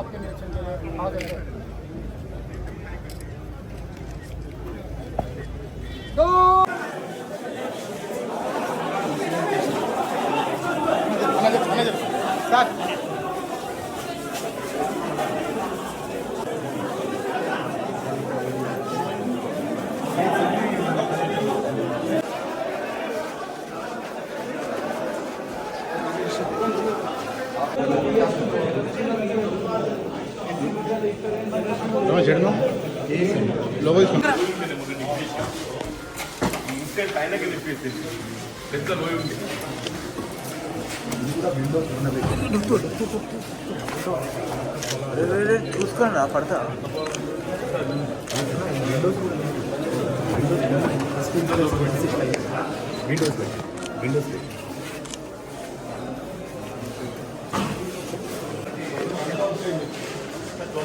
आपके लिए चंगे आगे दो Stop. పెద్ద లోయ ఉంది చూసుకోండి రా పడతా windows windows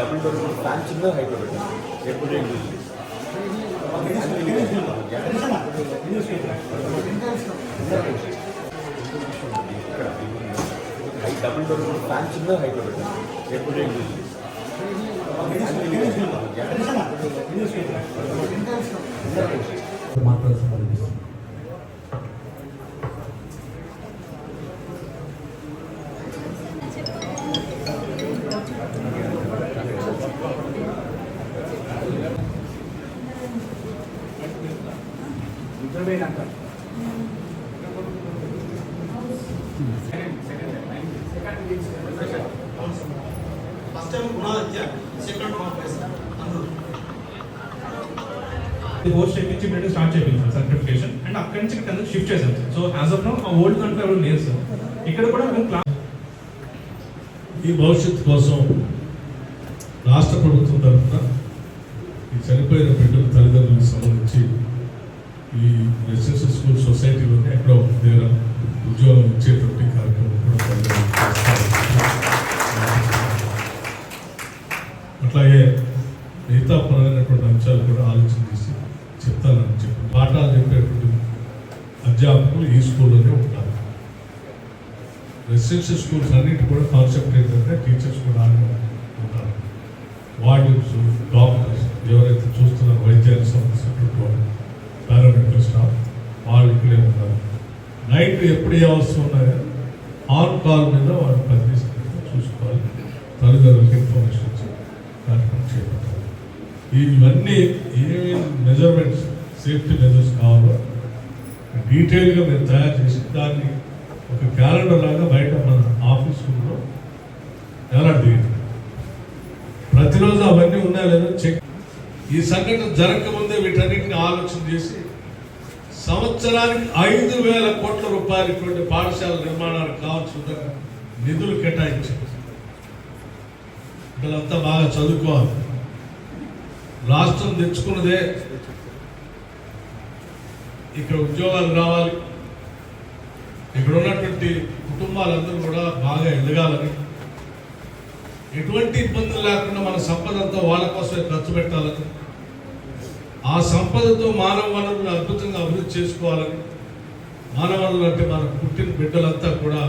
double door fan చిన్న హైట్ ఎప్పుడు డబుల్ డోర్ ఫ్యాన్ చిన్న హైట్ ఎప్పుడు చేయించి ఇప్పుడైతే స్టార్ట్ చేయించాం సర్టిఫికేషన్ అండ్ అక్కడి నుంచి కింద షిఫ్ట్ చేసాం sir so as of now ఆ ఓల్డ్ దాంట్లో ఎవరు లేరు సార్ ఇక్కడ కూడా మేము క్లాస్ ఈ భవిష్యత్తు కోసం రాష్ట్ర ప్రభుత్వం తరఫున ఈ చనిపోయిన బిడ్డల తల్లిదండ్రులకు సంబంధించి ఈ రెసిడెన్షియల్ స్కూల్ సొసైటీలోనే ఎక్కడో ఒక దగ్గర ఉద్యోగం ఇచ్చేటువంటి కార్యక్రమం కూడా అట్లాగే మిగతా పరమైనటువంటి అంశాలు కూడా ఆలోచన చేసి చెప్తానని చెప్పి పాఠాలు చెప్పేటువంటి అధ్యాపకులు ఈ స్కూల్లోనే ఉంటారు. రెసిడెన్షియల్ స్కూల్స్ అన్నిటి కూడా కాన్సెప్ట్ ఏంటంటే టీచర్స్ కూడా ఉంటారు. వార్డెన్స్ డాక్టర్స్ ఎవరైతే చూస్తున్నారో వైద్యానికి సంబంధించినటువంటి వాళ్ళు పారామెడికల్ స్టాఫ్ వాళ్ళు ఇక్కడే ఉన్నారు నైట్ ఎప్పుడు ఏ అవసరం ఉన్నాయో ఆన్ కాల్ మీద వాళ్ళు పనిచేసి చూసుకోవాలి. తల్లిదండ్రులకి ఇన్ఫర్మేషన్ ఇచ్చి కార్యక్రమం చేపట్టాలి. ఇవన్నీ ఏమేమి మెజర్మెంట్స్ సేఫ్టీ మెజర్స్ కావాలో డీటెయిల్గా మేము తయారు చేసి దాన్ని ఒక క్యాలెండర్ లాగా బయట మన ఆఫీస్ రూమ్లో ఎలా తీయండి ప్రతిరోజు అవన్నీ ఉన్నాయో లేదో చెక్ ఈ సంఘటన జరగకముందే వీటన్నిటిని ఆలోచన చేసి సంవత్సరానికి ఐదు వేల కోట్ల రూపాయలు ఇటువంటి పాఠశాల నిర్మాణానికి కావాల్సిన నిధులు కేటాయించారు. వీళ్ళంతా బాగా చదువుకోవాలి. రాష్ట్రం తెచ్చుకున్నదే ఇక్కడ ఉద్యోగాలు రావాలి. ఇక్కడ ఉన్నటువంటి కుటుంబాలందరూ కూడా బాగా ఎదగాలని. ఎటువంటి ఇబ్బందులు లేకుండా మన సంపద వాళ్ళ కోసమే ఖర్చు పెట్టాలని. ఆ సంపదతో మానవ వనరులను అద్భుతంగా అభివృద్ధి చేసుకోవాలని మానవ వనరులు అంటే మన పుట్టిన బిడ్డలంతా కూడా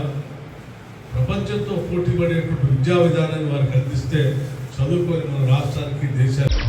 ప్రపంచంతో పోటీ పడేటువంటి విద్యా విధానాన్ని వారికి అందిస్తే చదువుకొని మన రాష్ట్రానికి దేశానికి